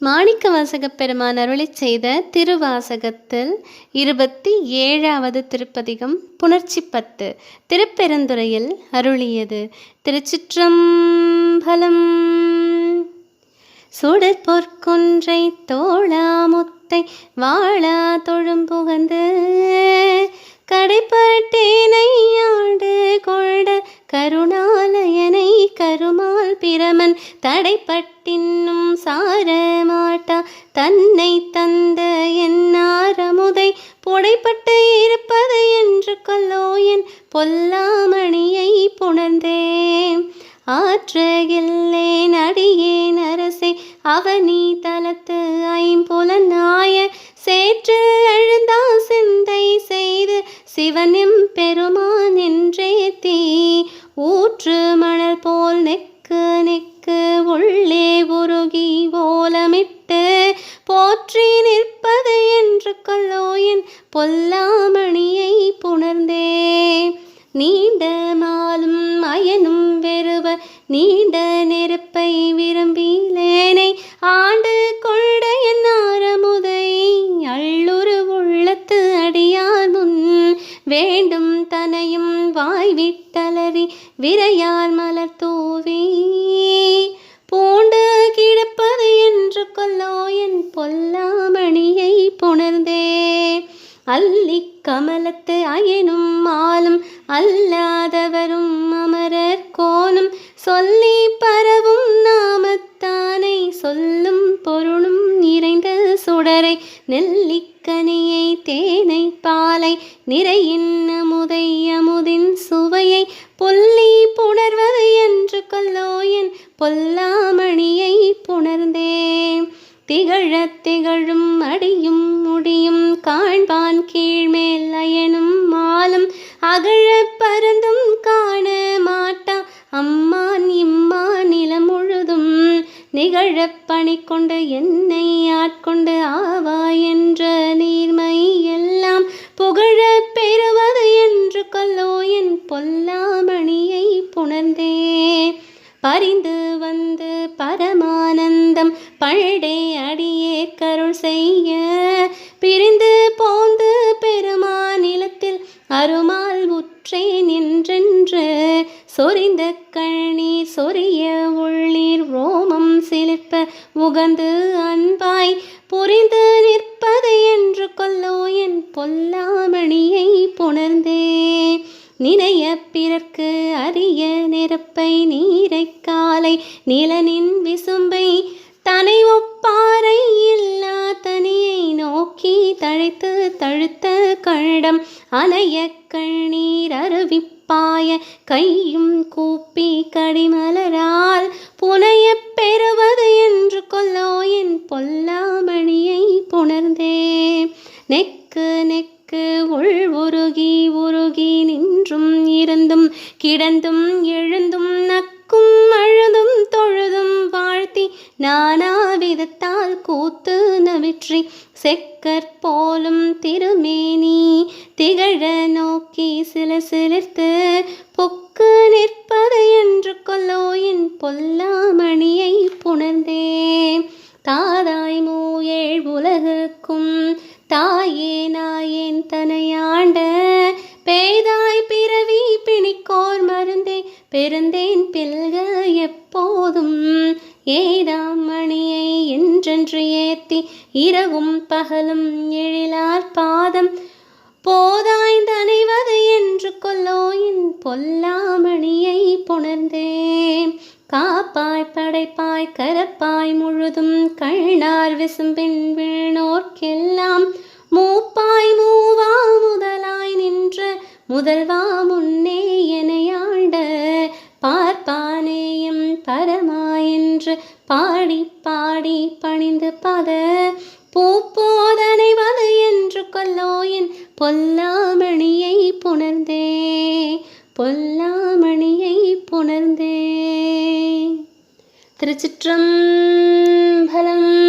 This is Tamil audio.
மாணிக்க வாசகப் பெருமான் அருளிச் செய்த திருவாசகத்தில் இருபத்தி ஏழாவது திருப்பதிகம் புணர்ச்சி பத்து திருப்பெருந்துறையில் அருளியது. திருச்சிற்றம்பலம். சுடற் பொற்கொன்றை தோளாமுத்தை வாழா தொழும்புகந்து கடைப்பட்டேனை ஆண்டு கொண்ட கருணாலயனை கருமா பிரமன் தடைப்பட்டின்னும் சாரமாட்டா தன்னை தந்த என்னாரமுதை புடைப்பட்டு இருப்பது என்று கொல்லோ என் பொல்லாமணியை புணர்ந்தேன். ஆற்றகில்லேன் அடியேன் அரசே அவனி தலத்து ஐம்புலனாய சேற்று எழுந்தா சிந்தை செய்து சிவனும் பெருமான் என்றே தீ. ஊற்று மணல் போல் நெக்கு பொல்லாமணியை புணர்ந்தே நீண்ட நாளும் அயனும் வெறுவ நீண்ட நெருப்பை விரும்பிலேனை. ஆண்டு கொண்ட என் ஆரமுதை அள்ளுரு உள்ளத்து அடியார் முன். வேண்டும் தனையும் வாய் விட்டலறி விரையார் மலர் தூவி. பூண்டு கிடப்பது என்று கொல்லோ என் பொல்லா கமலத்து அயனும் மாலும் அல்லாதவரும் அமரர் கோனும் சொல்லி பரவும் நாமத்தானை சொல்லும் பொருளும் நிறைந்த சுடரை. நெல்லிக்கனியை தேனை பாலை நிறையின் அமுதை அமுதின் சுவையை. பொல்லி புணர்வது என்று கொல்லோ என் பொல்லாமணியை புணர்ந்தேன். திகழ திகழும் அடியும் முடியும் காண்பான் கீழ்மேல் அயனும் மாலும் அகழ பருந்தும் காண மாட்டா. அம்மான் இம்மா நிலம் முழுதும் நிகழ பணி கொண்டு என்னை ஆட்கொண்டு ஆவா என்ற நீர்மை எல்லாம் புகழ பெறுவது என்று கொல்லோ என் பொல்லாமணியை புணர்ந்தே. பரிந்து செய்ய. பிரிந்து போந்து பெருமாநிலத்தில் அருமால் உற்றேன் என்றென்று சொரிந்த கண்ணீர் சொரிய உள்ளீர் ரோமம் சிலிர்ப்ப உகந்து அன்பாய் புரிந்து நிற்பது என்று கொல்லோ என் பொல்லாமணியை புணர்ந்தே. நினைய பிறர்க்கு அரிய நெருப்பை நீரை காலை நிலனின் விசும்பை தனை ஒப்பாரை தழுத்த கழடம் அலைய கண்ணீர் அருவிப்பாய கையும் கூப்பி கடிமலரால் புனைய பெறுவது என்று கொல்லோ என் பொல்லாமணியை புணர்ந்தே. நெக்கு நெக்கு உள் உருகி உருகி நின்றும் இருந்தும் கிடந்தும் எழுந்தும் நக்கும் அழுதும் தொழுதும் வாழ்த்தி நானாவிதத்தால் கூத்து நவிற்றி செக்கற் போலும் திருமேனி திகழ நோக்கி சில சிலிர்த்து பொக்கு நிற்பது என்று கொல்லோ என் பொல்லாமணியை புணர்ந்தே தாதாய் மூயேழ் உலகுக்கும் தாயே நாயேன் தனையாண்ட பேதாய் பிறவி பிணிக்கோர் மருந்தே பெருந்தேன் பில்க எப்போதும் ஏதாம் மணியை என்றென்று ஏத்தி இரவும் பகலும் எழிலார் பாதம். போதாய்ந்தனைவது என்று கொல்லோயின் பொல்லாமணியை புணர்ந்தே காப்பாய் படைப்பாய் கரப்பாய் முழுதும் கண்ணார் விசும்பின் வீணோர்க்கெல்லாம். மூப்பாய் மூவா முதலாய் நின்ற முதல்வா முன்னே என்று பாடி பாடி பணிந்து பத. பூப்போதனைவது என்று கொல்லோயின் பொல்லாமணியை புணர்ந்தே. பொல்லாமணியை புணர்ந்தே. திருச்சிற்றம்பலம்